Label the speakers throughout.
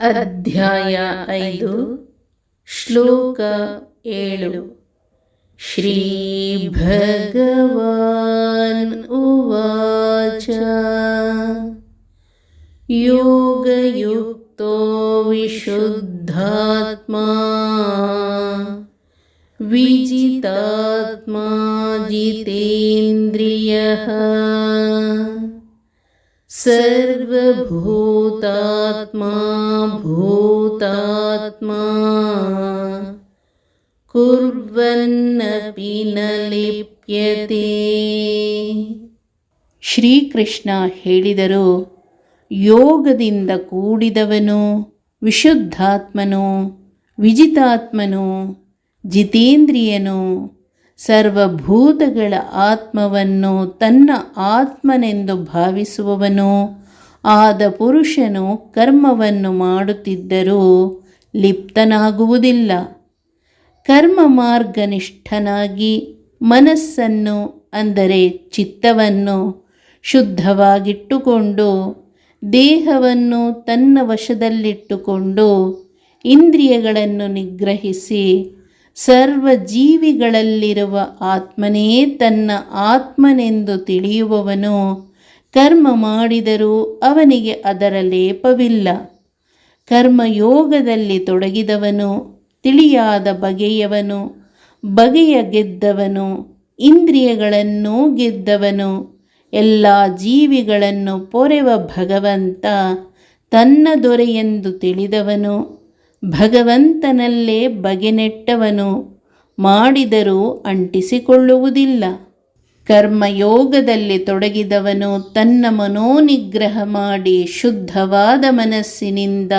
Speaker 1: ಅಧ್ಯಾಯ ಐದು ಶ್ಲೋಕ ಏಳು ಶ್ರೀ ಭಗವಾನ್ ಉವಾಚ ಯೋಗಯುಕ್ತೋ ವಿಶುದ್ಧಾತ್ಮಾ ವಿಜಿತಾತ್ಮಾ ಜಿತೇಂದ್ರಿಯಃ सर्वभूतात्मा भूतात्मा ಕುರ್ವನ್ನಪಿ ನ ಲಿಪ್ಯತೆ ಶ್ರೀಕೃಷ್ಣ ಹೇಳಿದರು ಯೋಗದಿಂದ ಕೂಡಿದವನು ವಿಶುದ್ಧಾತ್ಮನು ವಿಜಿತಾತ್ಮನು ಜಿತೇಂದ್ರಿಯನು ಸರ್ವಭೂತಗಳ ಆತ್ಮವನ್ನು ತನ್ನ ಆತ್ಮನೆಂದು ಭಾವಿಸುವವನು. ಆದ ಪುರುಷನು ಕರ್ಮವನ್ನು ಮಾಡುತ್ತಿದ್ದರೂ ಲಿಪ್ತನಾಗುವುದಿಲ್ಲ. ಕರ್ಮ ಮಾರ್ಗನಿಷ್ಠನಾಗಿ ಮನಸ್ಸನ್ನು, ಅಂದರೆ ಚಿತ್ತವನ್ನು, ಶುದ್ಧವಾಗಿಟ್ಟುಕೊಂಡು, ದೇಹವನ್ನು ತನ್ನ ವಶದಲ್ಲಿಟ್ಟುಕೊಂಡು, ಇಂದ್ರಿಯಗಳನ್ನು ನಿಗ್ರಹಿಸಿ ಸರ್ವ ಜೀವಿಗಳಲ್ಲಿರುವ ಆತ್ಮನೇ ತನ್ನ ಆತ್ಮನೆಂದು ತಿಳಿಯುವವನು. ಕರ್ಮ ಮಾಡಿದರೂ ಅವನಿಗೆ ಅದರ ಲೇಪವಿಲ್ಲ. ಕರ್ಮಯೋಗದಲ್ಲಿ ತೊಡಗಿದವನು, ತಿಳಿಯಾದ ಬಗೆಯವನು, ಬಗೆಯ ಗೆದ್ದವನು, ಇಂದ್ರಿಯಗಳನ್ನು ಗೆದ್ದವನು. ಎಲ್ಲ ಜೀವಿಗಳನ್ನು ಪೊರೆವ ಭಗವಂತ ತನ್ನ ದೊರೆಯೆಂದು ತಿಳಿದವನು. ಭಗವಂತನಲ್ಲೇ ಬಗೆನೆಟ್ಟವನು, ಮಾಡಿದರೂ ಅಂಟಿಸಿಕೊಳ್ಳುವುದಿಲ್ಲ. ಕರ್ಮಯೋಗದಲ್ಲಿ ತೊಡಗಿದವನು ತನ್ನ ಮನೋನಿಗ್ರಹ ಮಾಡಿ ಶುದ್ಧವಾದ ಮನಸ್ಸಿನಿಂದ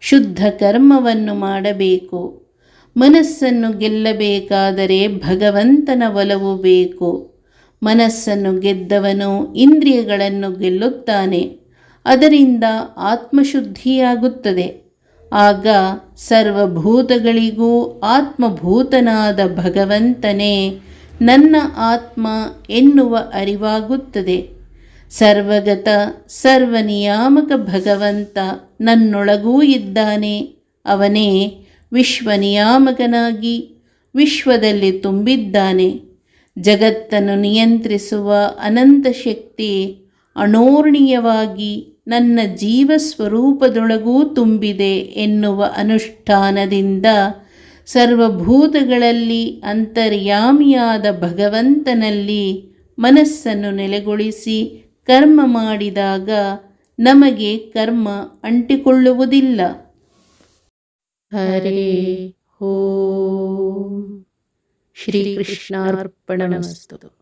Speaker 1: ಶುದ್ಧ ಕರ್ಮವನ್ನು ಮಾಡಬೇಕು. ಮನಸ್ಸನ್ನು ಗೆಲ್ಲಬೇಕಾದರೆ ಭಗವಂತನ ಒಲವು ಬೇಕು. ಮನಸ್ಸನ್ನು ಗೆದ್ದವನು ಇಂದ್ರಿಯಗಳನ್ನು ಗೆಲ್ಲುತ್ತಾನೆ, ಅದರಿಂದ ಆತ್ಮಶುದ್ಧಿಯಾಗುತ್ತದೆ. ಆಗ ಸರ್ವಭೂತಗಳಿಗೂ ಆತ್ಮಭೂತನಾದ ಭಗವಂತನೇ, ನನ್ನ ಆತ್ಮ ಎನ್ನುವ ಅರಿವಾಗುತ್ತದೆ. ಸರ್ವಗತ ಸರ್ವನಿಯಾಮಕ ಭಗವಂತ ನನ್ನೊಳಗೂ ಇದ್ದಾನೆ. ಅವನೇ ವಿಶ್ವನಿಯಾಮಕನಾಗಿ ವಿಶ್ವದಲ್ಲಿ ತುಂಬಿದ್ದಾನೆ. ಜಗತ್ತನ್ನು ನಿಯಂತ್ರಿಸುವ ಅನಂತ ಶಕ್ತಿ ಅಣೋರ್ಣೀಯವಾಗಿ ನನ್ನ ಜೀವ ಸ್ವರೂಪದೊಳಗೂ ತುಂಬಿದೆ ಎನ್ನುವ ಅನುಷ್ಠಾನದಿಂದ ಸರ್ವಭೂತಗಳಲ್ಲಿ ಅಂತರ್ಯಾಮಿಯಾದ ಭಗವಂತನಲ್ಲಿ ಮನಸ್ಸನ್ನು ನೆಲೆಗೊಳಿಸಿ ಕರ್ಮ ಮಾಡಿದಾಗ ನಮಗೆ ಕರ್ಮ ಅಂಟಿಕೊಳ್ಳುವುದಿಲ್ಲ. ಹರೇ ಹೋ ಶ್ರೀಕೃಷ್ಣಾರ್ಪಣಮಸ್ತು